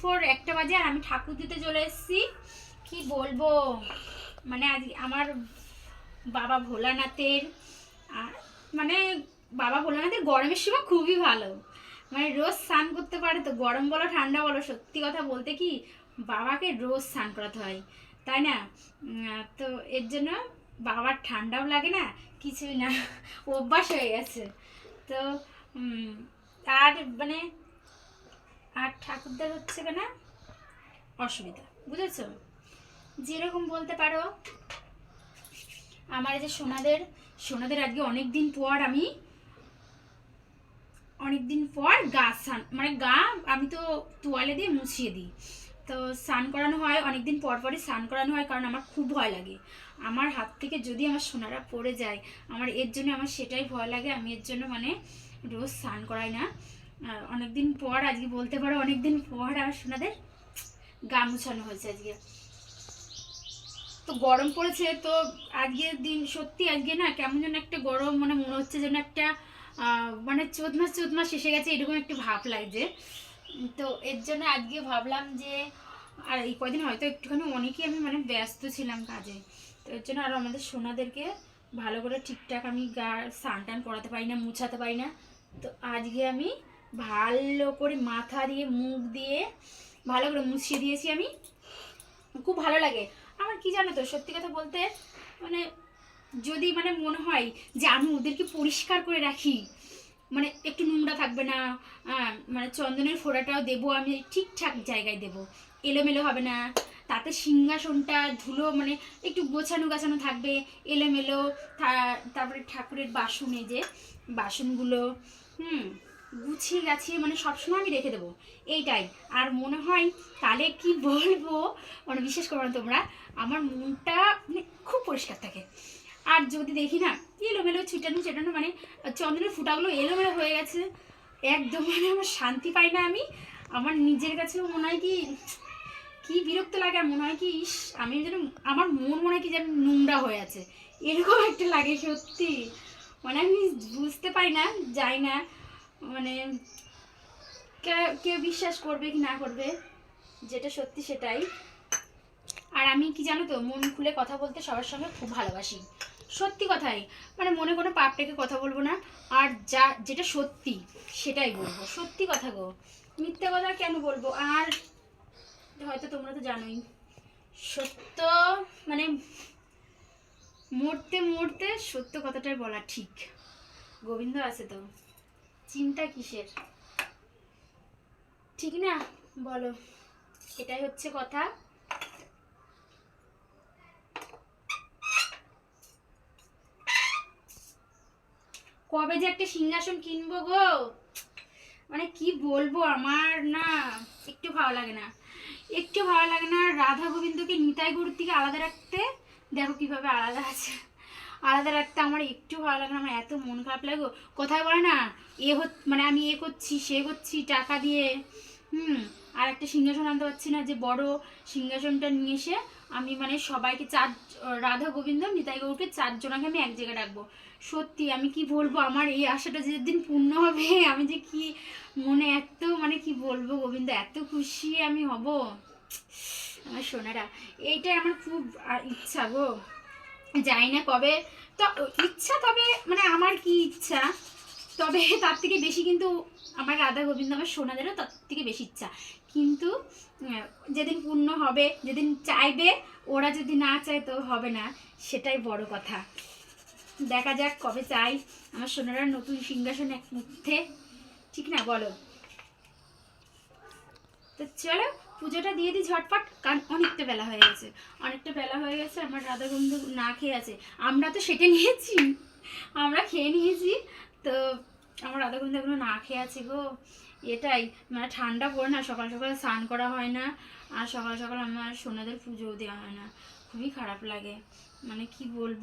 Four একটা বাজে আর আমি ঠাকুর দিতে চলে এসেছি। কি বলব? মানে আজ আমার বাবা ভোলানাথের মানে বাবা ভোলানাথের গরমের সময় খুবই ভালো। মানে রোজ স্নান করতে পারে তো, গরম বলো, ঠান্ডা বলো, সত্যি কথা বলতে কি বাবাকে রোজ স্নান করাতে হয়, তাই না? তো এর জন্য বাবার ঠান্ডাও লাগে না, কিছুই না, অভ্যাস হয়ে গেছে। তো আর মানে আর ঠাকুরদার হচ্ছে কেনা? অসুবিধা, বুঝেছ? যেরকম বলতে পারো, আমার এই যে সোনাদের সোনাদের আজকে অনেক দিন পর আমি অনেক দিন পর গা স্নান মানে গা আমি তো তোয়ালে দিয়ে মুছিয়ে দিই। তো স্নান করানো হয় অনেক দিন পর পরই স্নান করানো হয় কারণ আমার খুব ভয় লাগে। আমার হাত থেকে যদি আমার সোনারা পড়ে যায়, আমার এর জন্য আমার সেটাই ভয় লাগে, আমি এর জন্য মানে রোজ স্নান করাই না। অনেকদিন পর, আজকে বলতে পারো, অনেকদিন পর আমার সোনাদের গা মুছানো হয়েছে আজকে। তো গরম পড়েছে, তো আজকের দিন সত্যি আজকে না কেমন যেন একটা গরম মানে মনে হচ্ছে যেন একটা মানে চোদ্দ মাস চোদ্দ মাস এসে গেছে, এরকম একটা ভাব লাগছে। তো এর জন্য আজকে ভাবলাম যে, আর এই কদিন হয়তো একটুখানি অনেকেই আমি মানে ব্যস্ত ছিলাম কাজে। তো এর জন্য আরও আমাদের সোনাদেরকে ভালো করে ঠিকঠাক আমি গা স্নান টান করাতে পারি না, মুছাতে পারি না। তো আজকে আমি ভালো করে মাথা দিয়ে, মুখ দিয়ে ভালো করে মুছিয়ে দিয়েছি আমি। খুব ভালো লাগে। আমার কি জানো তো, সত্যি কথা বলতে মানে যদি মানে মনে হয় যে আমি ওদেরকে পরিষ্কার করে রাখি মানে একটু নোংরা থাকবে না মানে চন্দনের ফোড়াটাও দেবো আমি, ঠিকঠাক জায়গায় দেবো। এলোমেলো হবে না। তাতে সিংহাসনটা, ধুলো মানে একটু গোছানো গাছানো থাকবে, এলোমেলো। তারপরে ঠাকুরের বাসনে যে, বাসনগুলো, হুম গুছিয়ে গাছিয়ে মানে সবসময় আমি রেখে দেবো। এইটাই। আর মনে হয় তাহলে কি বলব? মানে বিশেষ করে না তোমরা, আমার মনটা মানে খুব পরিষ্কার থাকে। আর যদি দেখি না, এলোমেলো ছিটানো ছিটানো মানে চন্দনের ফুটাগুলো এলোমেলো হয়ে গেছে, একদম মানে আমার শান্তি পাই না আমি। আমার নিজের কাছেও মনে হয় কি কি বিরক্ত লাগে, আর মনে হয় কি, ইস, আমি যেন, আমার মন মনে হয় কি যেন নোংরা হয়ে আছে। এরকম একটা লাগে সত্যি। মানে আমি বুঝতে পারি না যাই না। মানে কেউ বিশ্বাস করবে কি না করবে, যেটা সত্যি সেটাই। আর আমি কি জানো তো, মন খুলে কথা বলতে সবার সঙ্গে খুব ভালোবাসি। সত্যি কথাই মানে মনে কোনো পাপ রেখে কথা বলব না, আর যা, যেটা সত্যি সেটাই বলব। সত্যি কথা গো, মিথ্যে কথা কেন বলব? আর হয়তো তোমরা তো জানোই, সত্য মানে মরতে মরতে সত্য কথাটাই বলা ঠিক। গোবিন্দ আছে তো। চিন্তা কিসের? ঠিক না? বলো। এটাই হচ্ছে কথা। কবে যে একটা সিংহাসন কিনবো গো? মানে কি বলব আমার না, একটু ভালো লাগে না। একটু ভালো লাগে না, রাধা গোবিন্দকে নিতাই গরুর থেকে আলাদা রাখতে। দেখো কীভাবে আলাদা আছে। আলাদা রাখতে আমার একটু ভালো লাগে না, আমার এত মন খারাপ লাগে কোথায় বলে না, এ মানে আমি এ করছি, সে করছি, টাকা দিয়ে। হুম, আর একটা সিংহাসন আনতে পারছি না, যে বড় সিংহাসনটা নিয়ে এসে আমি মানে সবাইকে চার, রাধা গোবিন্দ, নিতাই গৌরকে চারজনাকে আমি এক জায়গায় রাখব। সত্যি, আমি কি বলব? আমার এই আশাটা যেদিন পূর্ণ হবে, আমি যে কি মনে এত মানে কি বলব গোবিন্দ, এত খুশি আমি হব। আমার সোনারা, এইটাই আমার খুব ইচ্ছা গো। জানি না কবে। তো ইচ্ছা তবে মানে আমার কি ইচ্ছা, তবে তার থেকে বেশি কিন্তু আমার রাধা গোবিন্দ, আমার সোনাদেরও তার থেকে বেশি ইচ্ছা। কিন্তু যেদিন পূর্ণ হবে, যেদিন চাইবে, ওরা যদি না চায় তো হবে না, সেটাই বড় কথা। দেখা যাক কবে চাই। আমার সোনারা নতুন সিংহাসন এক মুহূর্তে, ঠিক না বলো? তো চলো পুজোটা দিয়ে দিই ঝটপট কারণ অনেকটা বেলা হয়ে গেছে। অনেকটা বেলা হয়ে গেছে, আমার রাধা বন্ধু না খেয়ে আছে। আমরা তো সেটা নিয়েছি, আমরা খেয়ে নিয়েছি। তো আমার রাধা বন্ধু এখনও না খেয়ে আছে গো। এটাই মানে ঠান্ডা পড়ে না, সকাল সকাল স্নান করা হয় না, আর সকাল সকাল আমার সোনাদের পুজোও দেওয়া হয় না। খুবই খারাপ লাগে মানে কি বলব?